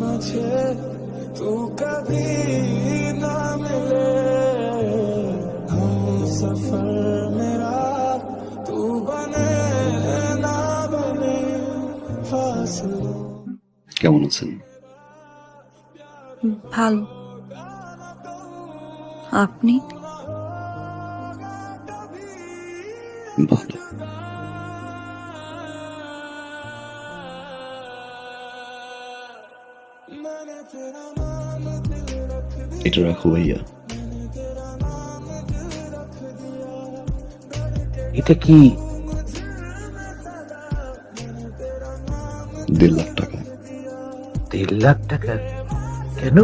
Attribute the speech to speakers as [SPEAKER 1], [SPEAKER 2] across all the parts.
[SPEAKER 1] মাঝে তু কবি না মিলে হম সফর মেরা তু বনে
[SPEAKER 2] কেমন আছেন?
[SPEAKER 3] ভালো। আপনি?
[SPEAKER 2] ভালো। এটা রাখো ভাইয়া।
[SPEAKER 4] এটা কি?
[SPEAKER 2] দেড় লাখ টাকা।
[SPEAKER 4] দেড় লাখ টাকা? কেন?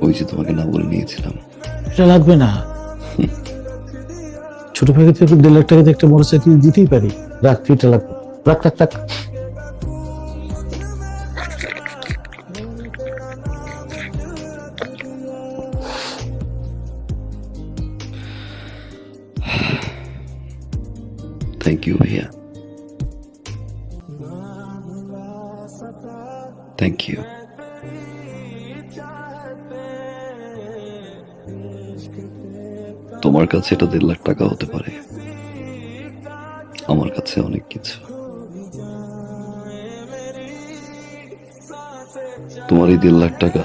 [SPEAKER 2] ওই যে তোমাকে না বলে নিয়েছিলাম।
[SPEAKER 4] এটা লাগবে না। ছোট ভাইকে দেড় লাখ টাকা দিয়ে একটা মোটরসাইকেল দিতেই পারি। রাখ এটা লাগবে রাখ রাখ রাখ।
[SPEAKER 2] থ্যাংক ইউ ভাইয়া থ্যাংক ইউ তোমার কাছে এটা দেড় লাখ টাকা হতে পারে। আমার কাছে অনেক কিছু। তোমার এই দেড় লাখ টাকা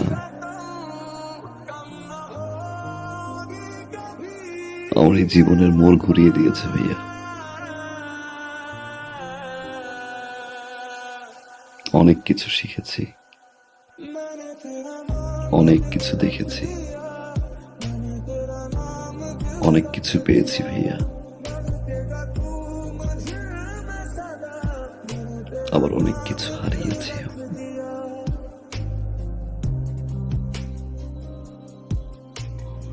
[SPEAKER 2] আমার এই জীবনের মোড় ঘুরিয়ে দিয়েছে ভাইয়া। অনেক কিছু শিখেছি। অনেক কিছু দেখেছি। অনেক কিছু পেয়েছি ভাইয়া। আবার অনেক কিছু হারিয়েছি।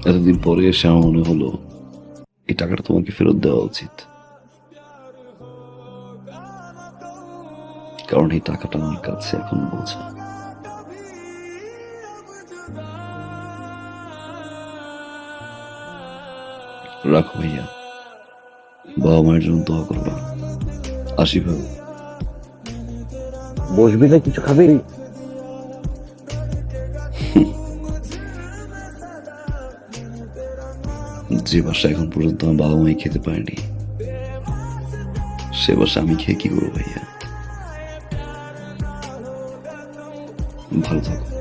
[SPEAKER 2] এতদিন পরে এসে আমার মনে হলো এই টাকাটা তোমাকে ফেরত দেওয়া উচিত। কারণ এই টাকাটা আমার কাছে এখন বোঝা। রাখো ভাইয়া বাবা মায়ের জন্য দোয়া করবা আসি ভাই।
[SPEAKER 4] বসবি না কিছু খাবি?
[SPEAKER 2] যে বাসা এখন পর্যন্ত আমার বাবা মাই খেতে পারেনি, সে বাসা আমি খেয়ে কি করব ভাইয়া? ভালো থাকো।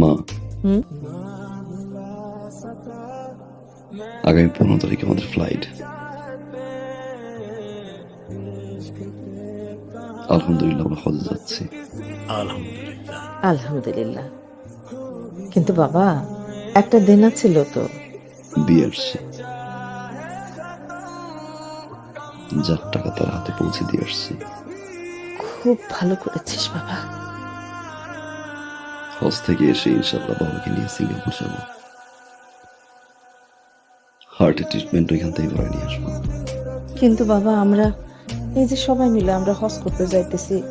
[SPEAKER 2] মা। আগামী পনেরো তারিখে আমাদের ফ্লাইট আলহামদুলিল্লাহ আমরা হজে যাচ্ছি।
[SPEAKER 4] আলহামদুলিল্লাহ।
[SPEAKER 5] কিন্তু বাবা একটা দেনা ছিল তো
[SPEAKER 2] দিয়ে আসছি যার টাকা তার হাতে পৌঁছে দিয়ে আসছি
[SPEAKER 5] খুব ভালো করেছিস বাবা।
[SPEAKER 2] হজ থেকে এসে ইনশাল্লাহ বাবাকে নিয়ে সিঙ্গাপুর যাব হার্টের ট্রিটমেন্ট ওইখান থেকে করে নিয়ে আসব।
[SPEAKER 5] কিন্তু বাবা আমরা এই যে সবাই মিলে আমরা হজ করতে যাইতেছি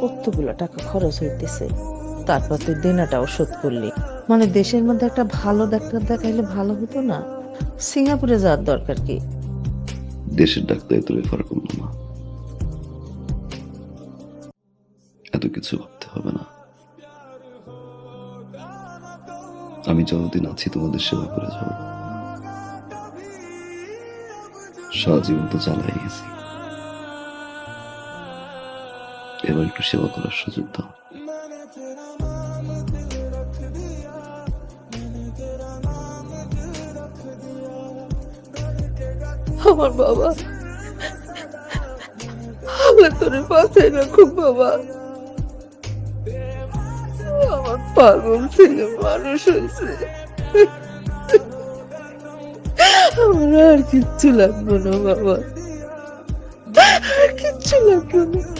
[SPEAKER 5] কতগুলো টাকা খরচ হইতেছে। তারপর তুই দেনাটাও শোধ করলি। মানে দেশের মধ্যে একটা ভালো ডাক্তার দেখাইলে ভালো হতো না? সিঙ্গাপুরে যাওয়ার দরকার কি?
[SPEAKER 2] দেশের ডাক্তারে তো রেফার করল না। এত কিছু ভাবতে হবে না। আমি যতদিন আছি তোমাদের সেবা করে যাব। সারা জীবন তো চালাই গেছি। এবার একটু সেবা করার সুযোগ দাও।
[SPEAKER 5] আমার বাবা, আমার তোরে না খুব বাবা। আমার পাগল ছেলে মানুষ হয়েছে। আমার আর কিচ্ছু লাগবে না বাবা। কিচ্ছু লাগবে না।